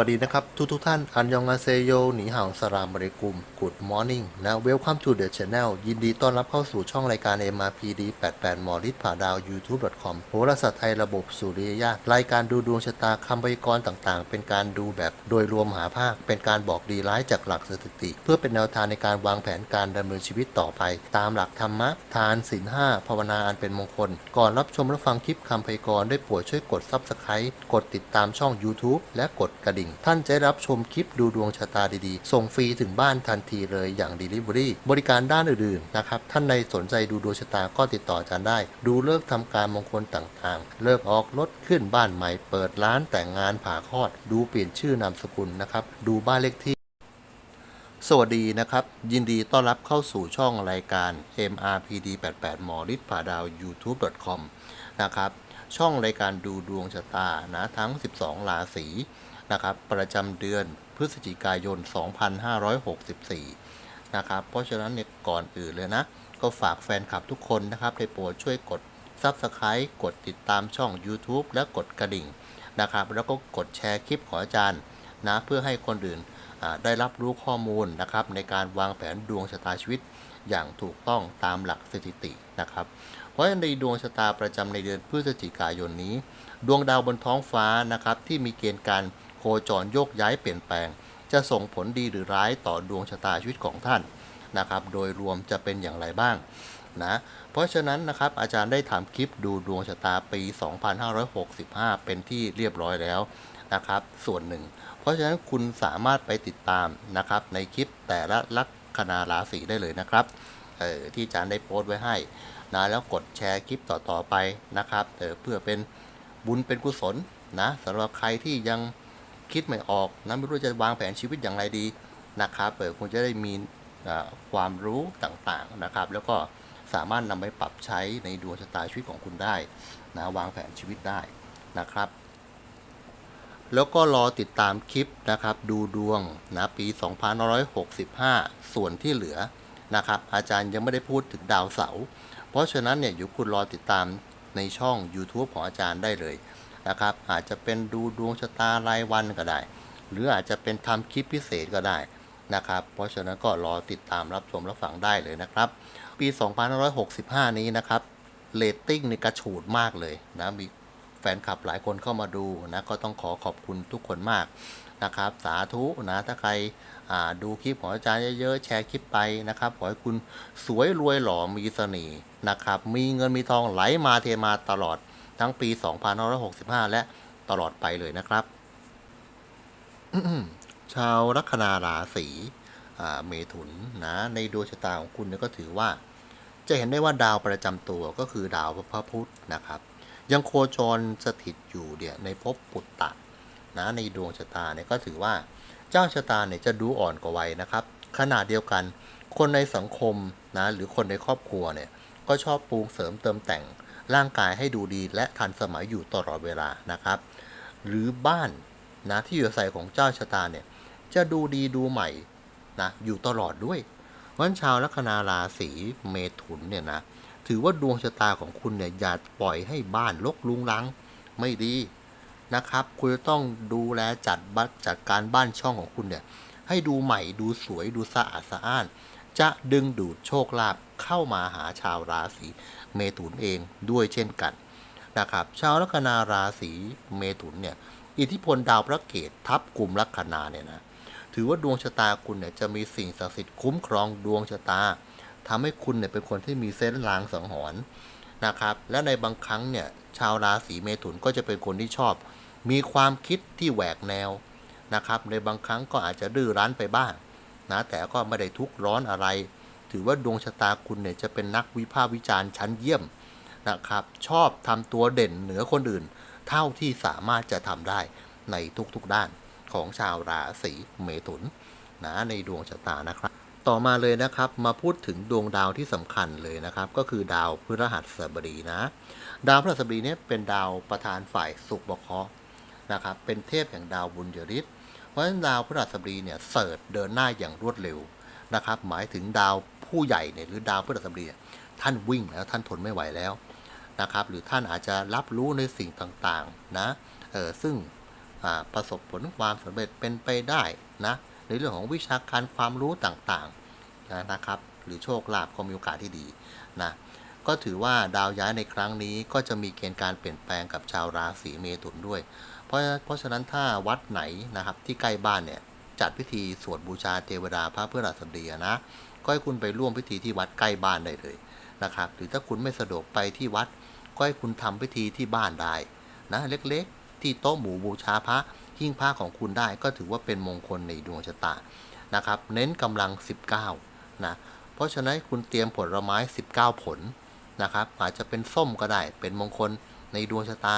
วัสดีนะครับ ทุกทุกท่าน อันยองอาเซโย หนีห่าวสลามบริกุม Good Morning นะ Welcome to the channel ยินดีต้อนรับเข้าสู่ช่องรายการ MRPD 88 มอฤทธิ์ผ่าดาว YouTube.com โหราศาสตร์ไทยระบบสุริยญารายการดูดวงชะตาคำพยากรณ์ต่างๆ เป็นการดูแบบโดยรวมหาภาค เป็นการบอกดีร้ายจากหลักสถิติ เพื่อเป็นแนวทางในการวางแผนการดำเนินชีวิตต่อไป ตามหลักธรรมะ ทานศีลห้าภาวนาอันเป็นมงคล ก่อนรับชมและฟังคลิปคำพยากรณ์ได้โปรดช่วยกด Subscribe กดติดตามช่อง YouTube และกดกระดิ่ง ท่านจะได้รับชมคลิปดูดวงชะตาดีๆ ส่งฟรีถึงบ้านทันทีเลยอย่าง Delivery บริการด้านอื่นๆนะครับ ท่านใดสนใจดูดวงชะตาก็ติดต่ออาจารย์ได้ ดูเลิกษ์ทำการมงคลต่างๆ เลิกออกรถขึ้นบ้านใหม่ เปิดร้านแต่งงานผ่าคลอด ดูเปลี่ยนชื่อนามสกุลนะครับ ดูบ้านเลขที่สวัสดีนะครับ ยินดีต้อนรับเข้าสู่ช่องรายการ MRPD 88หมอฤทธิ์ผ่าดาว YouTube.com นะครับ ช่องรายการดูดวงชะตานะทั้ง 12 ราศี นะครับ ประจำเดือนพฤศจิกายน 2564 นะครับ เพราะฉะนั้นเนี่ยก่อนอื่นเลยนะ ก็ฝากแฟนคลับทุกคนนะครับได้โปรดช่วยกด Subscribe กดติดตามช่อง YouTube และกดกระดิ่งนะครับ แล้วก็กดแชร์คลิปของอาจารย์นะเพื่อให้คนอื่นได้รับรู้ข้อมูลนะครับ ในการวางแผนดวงชะตาชีวิตอย่างถูกต้องตามหลักสถิตินะครับ เพราะในดวงชะตาประจำในเดือนพฤศจิกายนนี้ ดวงดาวบนท้องฟ้านะครับที่มีเกณฑ์การ โคจรโยกย้ายเปลี่ยนแปลง จะส่งผลดีหรือร้ายต่อดวงชะตาชีวิตของท่านนะครับ โดยรวมจะเป็นอย่างไรบ้างนะเพราะฉะนั้นนะครับอาจารย์ได้ทำคลิปดูดวงชะตาปี 2565 เป็นที่เรียบร้อยแล้วนะครับส่วนหนึ่ง เพราะฉะนั้นคุณสามารถไปติดตามนะครับในคลิปแต่ละลัคนาราศีได้เลยนะครับเออที่อาจารย์ได้โพสต์ไว้ให้นะแล้วกดแชร์คลิปต่อๆไปนะครับเออเพื่อเป็นบุญเป็นกุศลนะสำหรับใครที่ยัง คิดไม่ออกนะไม่รู้จะวางแผนชีวิตอย่างไรดีนะครับเออคุณจะได้มีความรู้ต่างๆนะครับ แล้วก็สามารถนำไปปรับใช้ในดวงชะตาชีวิตของคุณได้นะวางแผนชีวิตได้นะครับ แล้วก็รอติดตามคลิปนะครับ ดูดวงนะปี 2565 ส่วนที่เหลือนะครับ อาจารย์ยังไม่ได้พูดถึงดาวเสาร์เพราะฉะนั้นเนี่ยอยู่คุณรอติดตามในช่อง YouTube ของอาจารย์ได้เลย นะครับ อาจจะเป็นดูดวงชะตารายวันก็ได้ หรืออาจจะเป็นทำคลิปพิเศษก็ได้นะครับ เพราะฉะนั้นก็รอติดตามรับชมรับฟังได้เลยนะครับ ปี 2565 นี้นะครับเรตติ้งในกระฉูดมากเลยนะมีแฟนคลับหลายคนเข้ามาดูนะก็ต้องขอขอบคุณทุกคนมากนะครับ สาธุนะถ้าใครดูคลิปของอาจารย์เยอะๆแชร์คลิปไปนะครับขอให้คุณสวยรวยหล่อมีเสน่ห์นะครับ มีเงินมีทองไหลมาเทมาตลอด ทั้งปี 2565 และตลอดไปเลยนะครับ ชาวลัคนาราศีเมถุนนะในดวงชะตาของคุณเนี่ยก็ถือว่า จะเห็นได้ว่าดาวประจำตัวก็คือดาวพระพุธนะครับ ยังโคจรสถิตอยู่เนี่ยในภพปุตตะนะในดวงชะตาเนี่ยก็ถือว่าเจ้าชะตาเนี่ยจะดูอ่อนกว่าวัยนะครับ ขนาดเดียวกัน คนในสังคมนะหรือคนในครอบครัวเนี่ยก็ชอบปรุงเสริมเติมแต่ง ร่างกายให้ดูดีและทันสมัยอยู่ตลอดเวลานะครับ หรือบ้านนะที่อยู่อาศัยของเจ้าชะตาเนี่ยจะดูดีดูใหม่นะอยู่ตลอดด้วยเพราะฉะนั้นชาวลัคนาราศีเมถุนเนี่ยนะถือว่าดวงชะตาของคุณเนี่ยอย่าปล่อยให้บ้านรกลุงรังไม่ดีนะครับ คุณจะต้องดูแลจัดบัตจัดการบ้านช่องของคุณเนี่ยให้ดูใหม่ดูสวยดูสะอาดสะอ้าน จะดึงดูดโชคลาภเข้ามาหาชาวราศี เมถุนเองด้วยเช่นกันนะครับชาวลัคนาราศีเมถุนเนี่ยอิทธิพลดาวพระเกตทับกลุ่มลัคนาเนี่ยนะถือว่าดวงชะตาคุณเนี่ยจะมีสิ่งศักดิ์สิทธิ์คุ้มครองดวงชะตาทำให้คุณเนี่ยเป็นคนที่มีเซนส์ลางสังหรณ์นะครับ และในบางครั้งเนี่ยชาวราศีเมถุนก็จะเป็นคนที่ชอบ มีความคิดที่แหวกแนวนะครับในบางครั้งก็อาจจะดื้อรั้นไปบ้างนะแต่ก็ไม่ได้ทุกข์ร้อนอะไร ถือว่าดวงชะตาคุณเนี่ยจะเป็นนักวิพากษ์วิจารณ์ชั้นเยี่ยมนะครับ ชอบทำตัวเด่นเหนือคนอื่น เท่าที่สามารถจะทำได้ในทุกๆด้านของชาวราศีเมถุนนะในดวงชะตานะครับ ต่อมาเลยนะครับมาพูดถึงดวงดาวที่สำคัญเลยนะครับ ก็คือดาวพฤหัสบดีนะ ดาวพฤหัสบดีเนี่ยเป็นดาวประธานฝ่ายสุขบเคราะห์นะครับเป็นเทพแห่งดาวบุญยริศเพราะฉะนั้นดาวพฤหัสบดีเนี่ยเสิร์ชเดินหน้าอย่างรวดเร็วนะครับ หมายถึงดาว ผู้ใหญ่เนี่ยหรือดาวพฤหัสบดีท่านวิ่งแล้วท่านทนไม่ไหวแล้วนะครับ หรือท่านอาจจะรับรู้ในสิ่งต่างๆนะเออซึ่งประสบผลความสำเร็จเป็นไปได้นะในเรื่องของวิชาการความรู้ต่างๆนะนะครับ หรือโชคลาภก็มีโอกาสที่ดีนะก็ถือว่าดาวย้ายในครั้งนี้ก็จะมีเกณฑ์การเปลี่ยนแปลงกับชาวราศีเมถุนด้วย เพราะเพราะฉะนั้นถ้าวัดไหนนะครับที่ใกล้บ้านเนี่ยจัดพิธีสวดบูชาเทวดาพระพฤหัสบดีนะ ก็ให้คุณไปร่วมพิธีที่วัดใกล้บ้านได้เลยนะครับ หรือถ้าคุณไม่สะดวกไปที่วัด ก็ให้คุณทำพิธีที่บ้านได้นะเล็กๆ ที่โต๊ะหมู่บูชาพระหิ้งพระของคุณได้ก็ถือว่าเป็นมงคลในดวงชะตานะครับ เน้นกำลัง 19นะเพราะฉะนั้นคุณเตรียมผลไม้ 19 ผลนะครับ อาจจะเป็นส้มก็ได้เป็นมงคลในดวงชะตา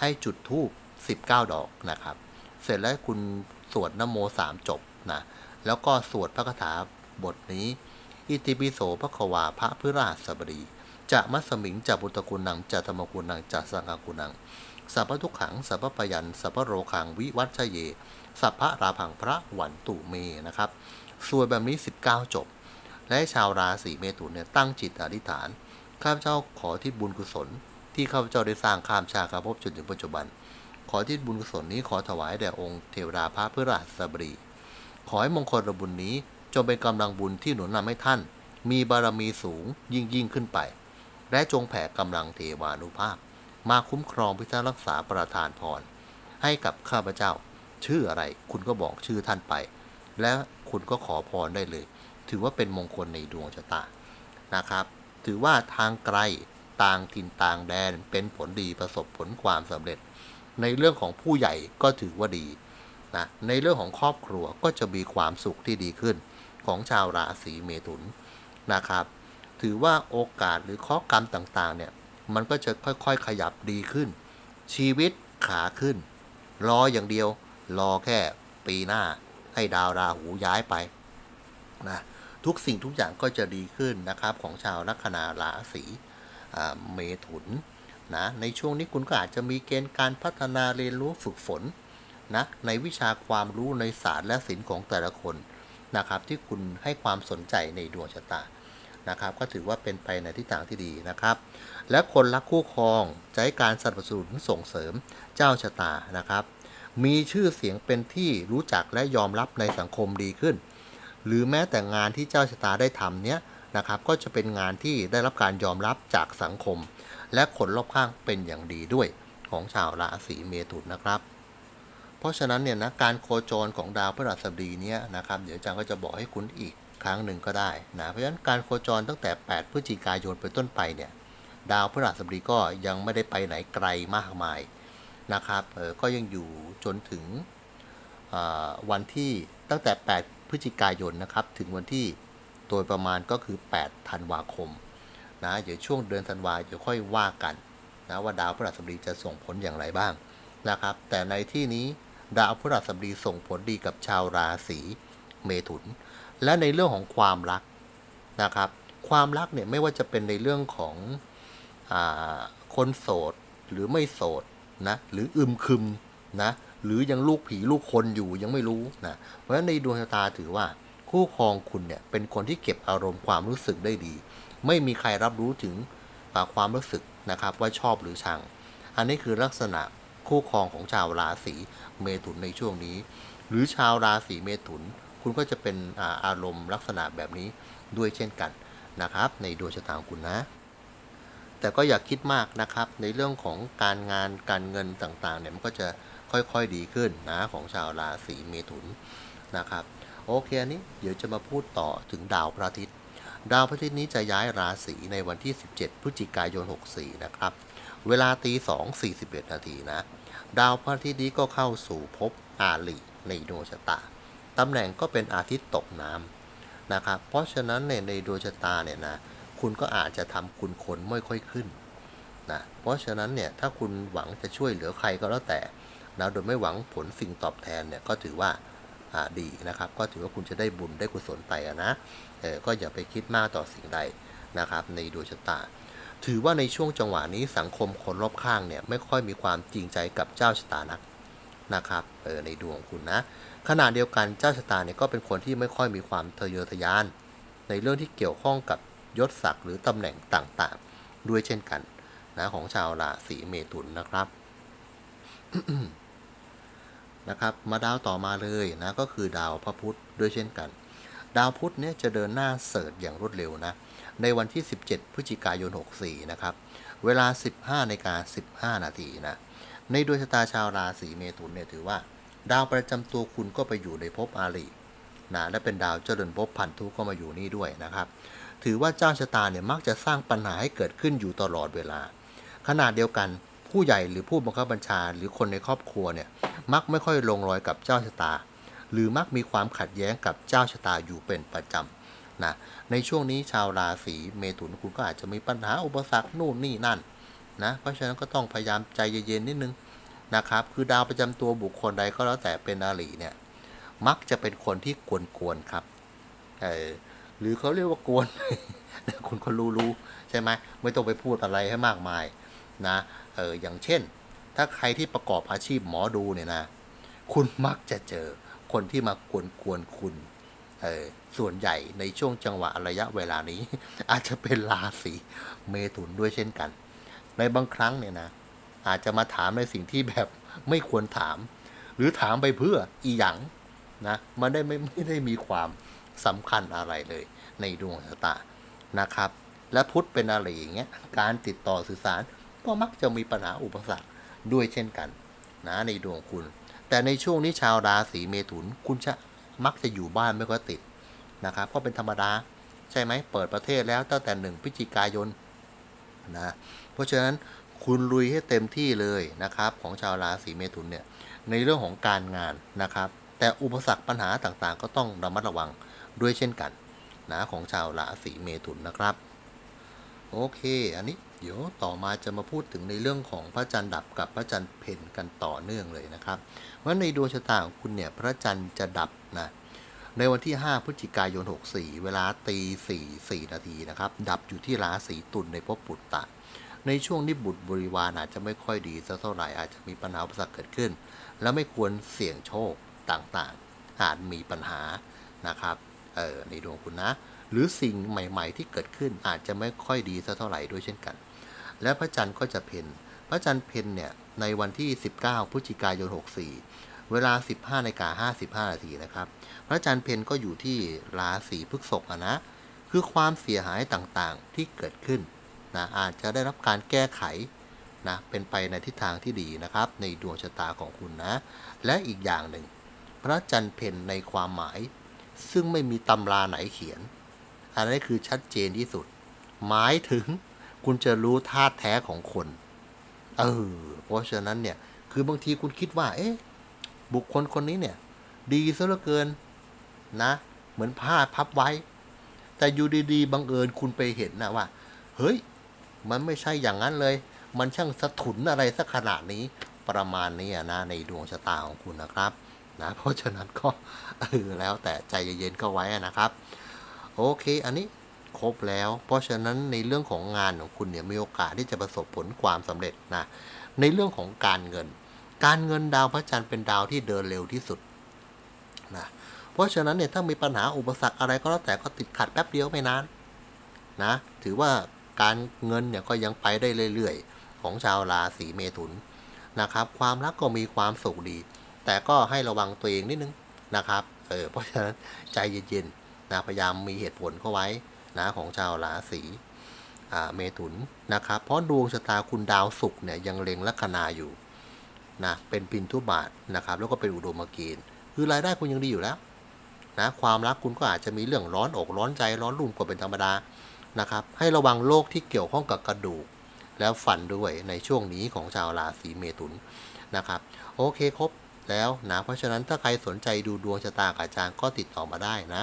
ให้จุดธูป19 ดอกนะครับ เสร็จแล้วคุณสวดนโมสามจบนะแล้วก็สวดพระคาถา บทนี้ อิติปิโสพระควาพระพฤราสบดีจะมัสมิงจะบุตรกุนังจะธรรมกุนังจะสังฆกุนังสัพพทุกขังสัพพปยันสัพพโรคังวิวัชเย สัพพราพังพระหวันตุเมนะครับสวดแบบนี้ 19 จบ และชาวราศีเมถุนเนี่ยตั้งจิตอธิษฐาน ข้าพเจ้าขอที่บุญกุศล ที่ข้าพเจ้าได้สร้างข้ามชาติภพจนถึงปัจจุบัน ขอที่บุญกุศลนี้ขอถวายแด่องค์เทวดาพระพฤหัสบดีขอให้มงคลระบุญนี้ จงเป็นกำลังบุญที่หนุนนำให้ท่าน มีบารมีสูงยิ่งยิ่งขึ้นไป และจงแผ่กำลังเทวานุภาพ มาคุ้มครองพิทักษ์รักษาประทานพร ให้กับข้าพเจ้า ชื่ออะไรคุณก็บอกชื่อท่านไป และคุณก็ขอพรได้เลย ถือว่าเป็นมงคลในดวงชะตานะครับ ถือว่าทางไกลต่างถิ่นต่างแดนเป็นผลดีประสบผลความสำเร็จ ในเรื่องของผู้ใหญ่ก็ถือว่าดี นะในเรื่องของครอบครัวก็จะมีความสุขที่ดีขึ้นของชาวราศีเมถุนนะครับ ถือว่าโอกาสหรือข้อกรรมต่างๆเนี่ยมันก็จะค่อยๆขยับดีขึ้น ชีวิตขาขึ้น รออย่างเดียว รอแค่ปีหน้าให้ดาวราหูย้ายไปนะทุกสิ่งทุกอย่างก็จะดีขึ้นนะครับของชาวลัคนาราศีเมถุนนะในช่วงนี้คุณก็อาจจะมีเกณฑ์การพัฒนาเรียนรู้ฝึกฝน นะในวิชาความรู้ในศาสตร์และศิลป์ของแต่ละคนนะครับที่คุณให้ความสนใจในดวงชะตานะครับ ก็ถือว่าเป็นไปในทิศทางที่ดีนะครับ และคนรักคู่ครองจะให้การสนับสนุนส่งเสริมเจ้าชะตานะครับ มีชื่อเสียงเป็นที่รู้จักและยอมรับในสังคมดีขึ้น หรือแม้แต่งานที่เจ้าชะตาได้ทำเนี้ยนะครับ ก็จะเป็นงานที่ได้รับการยอมรับจากสังคม และคนรอบข้างเป็นอย่างดีด้วยของชาวราศีเมถุนนะครับ เพราะฉะนั้นเนี่ยนะการโคจรของดาวพฤหัสบดีเนี้ยนะครับเดี๋ยวอาจารย์ก็จะบอกให้คุณอีกครั้งหนึ่งก็ได้นะเพราะฉะนั้นการโคจรตั้งแต่ 8 พฤศจิกายนเป็นต้นไปเนี่ยดาวพฤหัสบดีก็ยังไม่ได้ไปไหนไกลมากมายนะครับเออก็ยังอยู่จนถึงวันที่ตั้งแต่ 8 พฤศจิกายนนะครับถึงวันที่โดยประมาณก็คือ 8 ธันวาคมนะเดี๋ยวช่วงเดือนธันวาเดี๋ยวค่อยว่ากันนะว่าดาวพฤหัสบดีจะส่งผลอย่างไรบ้างนะครับ แต่ในที่นี้ ดาวพฤหัสบดีส่งผลดีกับชาวราศีเมถุน และในเรื่องของความรักนะครับ ความรักเนี่ยไม่ว่าจะเป็นในเรื่องของอคนโสดหรือไม่โสดนะหรืออึมครึมนะหรือยังลูกผีลูกคนอยู่ยังไม่รู้นะเพราะฉะนั้นในดวงชะตาถือว่าคู่ครองคุณเนี่ยเป็นคนที่เก็บอารมณ์ความรู้สึกได้ดี ไม่มีใครรับรู้ถึงความรู้สึกนะครับว่าชอบหรือชัง อันนี้คือลักษณะ คู่ครองของชาวราศีเมถุนในช่วงนี้ หรือชาวราศีเมถุน คุณก็จะเป็นอาอารมณ์ลักษณะแบบนี้ด้วยเช่นกันนะครับ ในดวงชะตาของคุณนะ แต่ก็อย่าคิดมากนะครับ ในเรื่องของการงานการเงินต่างๆเนี่ยมันก็จะค่อยๆดีขึ้นนะของชาวราศีเมถุนนะครับโอเคอันนี้เดี๋ยวจะมาพูดต่อถึงดาวพระอาทิตย์ ดาวพระอาทิตย์นี้จะย้ายราศีในวันที่ 17 พฤศจิกายน 64 นะครับ เวลาตี2 41นาทีนะ ดาวพระอาทิตย์นี้ก็เข้าสู่ภพอาลีในดวงชะตา ตำแหน่งก็เป็นอาทิตย์ตกน้ำนะครับ เพราะฉะนั้นเนี่ยในดวงชะตาเนี่ยนะ คุณก็อาจจะทำคุณคนไม่ค่อยขึ้นนะ เพราะฉะนั้นเนี่ยถ้าคุณหวังจะช่วยเหลือใครก็แล้วแต่นะโดยไม่หวังผลสิ่งตอบแทนเนี่ยก็ถือว่าดีนะครับ ก็ถือว่าคุณจะได้บุญได้กุศลไปะนะเออก็อย่าไปคิดมากต่อสิ่งใดนะครับในดวงชะตา ถือว่าในช่วงจังหวะนี้สังคมคนรอบข้างเนี่ยไม่ค่อยมีความจริงใจกับเจ้าชะตานักนะครับเออในดวงคุณนะขณะเดียวกันเจ้าชะตาเนี่ยก็เป็นคนที่ไม่ค่อยมีความทะเยอทะยาน ในเรื่องที่เกี่ยวข้องกับยศศักดิ์หรือตำแหน่งต่างๆ ด้วยเช่นกันนะของชาวราศีเมถุนนะครับนะครับ มาดาวต่อมาเลยนะก็คือดาวพระพุธด้วยเช่นกัน ดาวพุธเนี่ยจะเดินหน้าเสริร์ชอย่างรวดเร็วนะ ในวันที่ 17 พฤศจิกายน 64 นะครับ เวลา 15นกา15 นาทีนะ ในดวงชะตาชาวราศีเมถุนเนี่ยถือว่า ดาวประจำตัวคุณก็ไปอยู่ในภพอาลีนะและเป็นดาวเจริญภพพันธุก็มาอยู่นี่ด้วยนะครับ ถือว่าเจ้าชะตาเนี่ยมักจะสร้างปัญหาให้เกิดขึ้นอยู่ตลอดเวลาขณะเดียวกันผู้ใหญ่หรือผู้บังคับบัญชาหรือคนในครอบครัวเนี่ยมักไม่ค่อยลงรอยกับเจ้าชะตา หรือมักมีความขัดแย้งกับเจ้าชะตาอยู่เป็นประจำ นะในช่วงนี้ชาวราศีเมถุนคุณก็อาจจะมีปัญหาอุปสรรคนู่นนี่นั่นนะเพราะฉะนั้นก็ต้องพยายามใจเย็นๆนิดนึงนะครับ คือดาวประจำตัวบุคคลใดก็แล้วแต่เป็นอาลีเนี่ยมักจะเป็นคนที่กวนๆครับเออหรือเขาเรียกว่ากวนคุณก็รู้ๆใช่ไหมไม่ต้องไปพูดอะไรให้มากมายนะเอออย่างเช่น ถ้าใครที่ประกอบอาชีพหมอดูเนี่ยนะ คุณมักจะเจอคนที่มากวนๆคุณ ส่วนใหญ่ในช่วงจังหวะระยะเวลานี้ อาจจะเป็นราศีเมถุนด้วยเช่นกัน ในบางครั้งเนี่ยนะ อาจจะมาถามในสิ่งที่แบบไม่ควรถาม หรือถามไปเพื่ออีหยังนะมันได้ไม่ไม่ได้มีความสำคัญอะไรเลยในดวงชะตานะครับ และพุทธเป็นอะไรอย่างเงี้ยการติดต่อสื่อสารก็มักจะมีปัญหาอุปสรรคด้วยเช่นกันนะในดวงคุณ แต่ในช่วงนี้ชาวราศีเมถุนคุณจะ มักจะอยู่บ้านไม่ค่อยติดนะครับก็เป็นธรรมดาใช่ไหมเปิดประเทศแล้วตั้งแต่หนึ่งพฤศจิกายนนะเพราะฉะนั้นคุณลุยให้เต็มที่เลยนะครับ ของชาวราศีเมถุนเนี่ยในเรื่องของการงานนะครับ แต่อุปสรรคปัญหาต่างๆ ก็ต้องระมัดระวังด้วยเช่นกันนะของชาวราศีเมถุนนะครับ โอเค อันนี้ เดี๋ยวต่อมาจะมาพูดถึงในเรื่องของพระจันทร์ดับกับพระจันทร์เพ็ญกันต่อเนื่องเลยนะครับว่าะในดวงชะตาของคุณเนี่ยพระจันทร์จะดับนะในวันที่ 5 พฤศจิกายน 64 เวลาตี4 4นาทีนะครับ ดับอยู่ที่ราศีตุลในภพปุตตะ ในช่วงนี้บุตรบริวารอาจจะไม่ค่อยดีสักเท่าไหร่อาจจะมีปัญหาอุปสรรคเกิดขึ้น และไม่ควรเสี่ยงโชคต่างๆ อาจมีปัญหานะครับเออในดวงคุณนะ หรือสิ่งใหม่ ๆ ที่เกิดขึ้นอาจจะไม่ค่อยดีสักเท่าไหร่ด้วยเช่นกัน และพระจันทร์ก็จะเพ็ญพระจันทร์เพ็ญเนี่ยในวันที่ 19พฤศจิกายน 64 เวลา 15นาฬิกา55นาทีนะครับ พระจันทร์เพ็ญก็อยู่ที่ราศีพฤษภอะนะ คือความเสียหายต่างๆที่เกิดขึ้นนะอาจจะได้รับการแก้ไขนะเป็นไปในทิศทางที่ดีนะครับ ในดวงชะตาของคุณนะ และอีกอย่างหนึ่ง พระจันทร์เพ็ญในความหมาย ซึ่งไม่มีตำราไหนเขียน อันนี้คือชัดเจนที่สุด หมายถึง คุณจะรู้ธาตุแท้ของคน เออ เพราะฉะนั้นเนี่ย คือบางทีคุณคิดว่า เอ๊ะ บุคคลคนนี้เนี่ย ดีซะเหลือเกินนะ เหมือนผ้าพับไว้ แต่อยู่ดีๆ บังเอิญคุณไปเห็นนะว่า เฮ้ย มันไม่ใช่อย่างนั้นเลย มันช่างสะทุนอะไรสักขนาดนี้ ประมาณนี้นะ ในดวงชะตาของคุณนะครับ นะ เพราะฉะนั้นก็ เออ แล้วแต่ใจเย็นๆก็ไว้นะครับ โอเค อันนี้ ครบแล้ว เพราะฉะนั้นในเรื่องของงานของคุณเนี่ยมีโอกาสที่จะประสบผลความสำเร็จนะในเรื่องของการเงิน การเงินดาวพระจันทร์เป็นดาวที่เดินเร็วที่สุดนะเพราะฉะนั้นเนี่ยถ้ามีปัญหาอุปสรรคอะไรก็แล้วแต่ก็ติดขัดแป๊บเดียวไม่นานนะถือว่าการเงินเนี่ยก็ยังไปได้เรื่อยๆ ของชาวราศีเมถุนนะครับความรักก็มีความสุขดี แต่ก็ให้ระวังตัวเองนิดนึงนะครับเออเพราะฉะนั้นใจเย็นๆนะพยายามมีเหตุผลเข้าไว้ นะของชาวราศีเมถุนนะครับ เพราะดวงชะตาคุณดาวศุกร์เนี่ยยังเล็งลัคนาอยู่นะเป็นปินทุบาทนะครับแล้วก็เป็นอุดมเกณฑ์คือรายได้คุณยังดีอยู่แล้วนะความรักคุณก็อาจจะมีเรื่องร้อนอกร้อนใจร้อนรุ่มกว่าเป็นธรรมดานะครับให้ระวังโรคที่เกี่ยวข้องกับกระดูก แล้วฟันด้วยในช่วงนี้ของชาวราศีเมถุนนะครับโอเคครบแล้วนะเพราะฉะนั้นถ้าใครสนใจดูดวงชะตากับอาจารย์ก็ติดต่อมาได้นะ